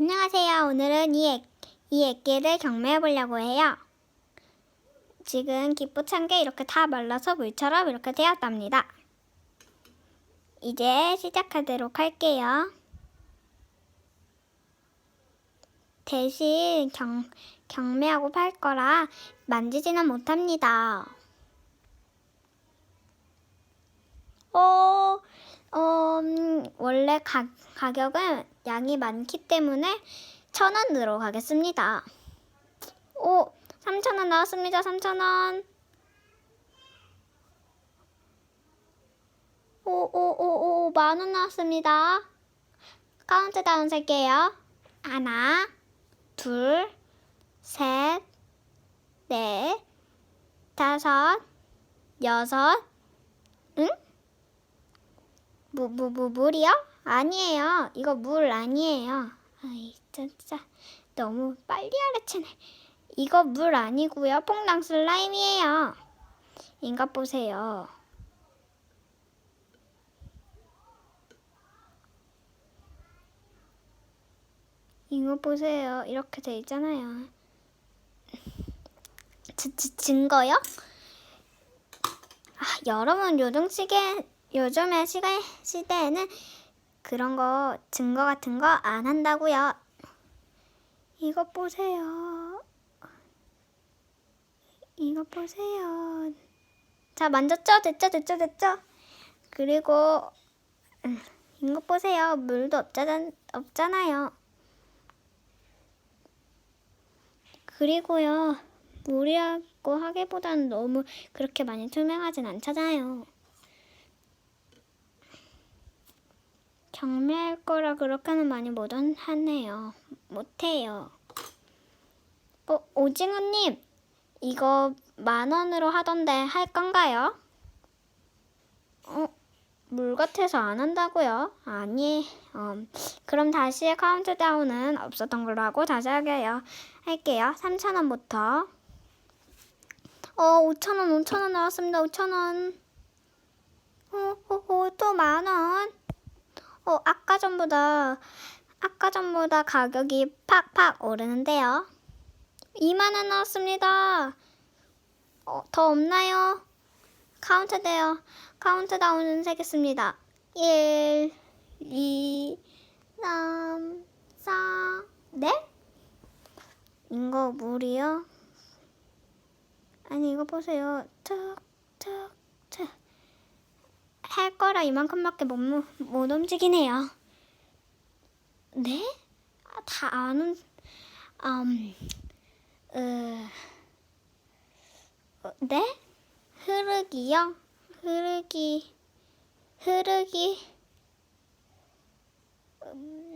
안녕하세요. 오늘은 이, 액기를 경매해 보려고 해요. 지금 기포찬 게 이렇게 다 말라서 물처럼 이렇게 되었답니다. 이제 시작하도록 할게요. 대신 경, 경매하고 팔 거라 만지지는 못합니다. 어, 어, 음, 원래 가, 가격은 양이 많기 때문에 천 원으로 가겠습니다. 오, 삼천 원 나왔습니다. 삼천 원. 오, 오, 오, 오, 만원 나왔습니다. 카운트다운 살게요. 하나, 둘, 셋, 넷, 다섯, 여섯, 응? 무, 무, 무, 물이요? 아니에요. 이거 물 아니에요. 아이, 진짜. 너무 빨리 알아채네. 이거 물 아니고요. 퐁당 슬라임이에요. 인가 보세요. 이거 보세요. 이렇게 돼 있잖아요. 지, 지, 증거요? 아, 여러분 시계 요즘의 시계 시대에는 그런 거 증거 같은 거 안 한다고요. 이거 보세요. 이거 보세요. 자 만졌죠? 됐죠? 됐죠? 됐죠? 그리고 음, 이거 보세요. 물도 없잖, 없잖아요. 그리고요. 물이라고 하기보다는 너무 그렇게 많이 투명하진 않잖아요. 경매할 거라 그렇게는 많이 못 하네요. 못해요. 어, 오징어님, 이거 만 원으로 하던데 할 건가요? 어, 물 같아서 안 한다고요? 아니, 어, 그럼 다시 카운트다운은 없었던 걸로 하고 다시 하게요. 할게요. 3,000원부터. 어, 5,000원, 5,000원 나왔습니다. 5,000원. 어, 어, 어, 또 만 원. 어, 아까 전보다, 아까 전보다 가격이 팍팍 오르는데요. 2만 원 나왔습니다. 어, 더 없나요? 카운트 돼요. 카운트다운은 세겠습니다. 1, 2, 3, 4, 네? 이거 물이요? 아니 이거 보세요. 툭, 툭, 툭. 할 거라 이만큼밖에 못, 못 움직이네요. 네? 아, 다 아는, 음, 으, 어, 네? 흐르기요? 흐르기, 흐르기, 음,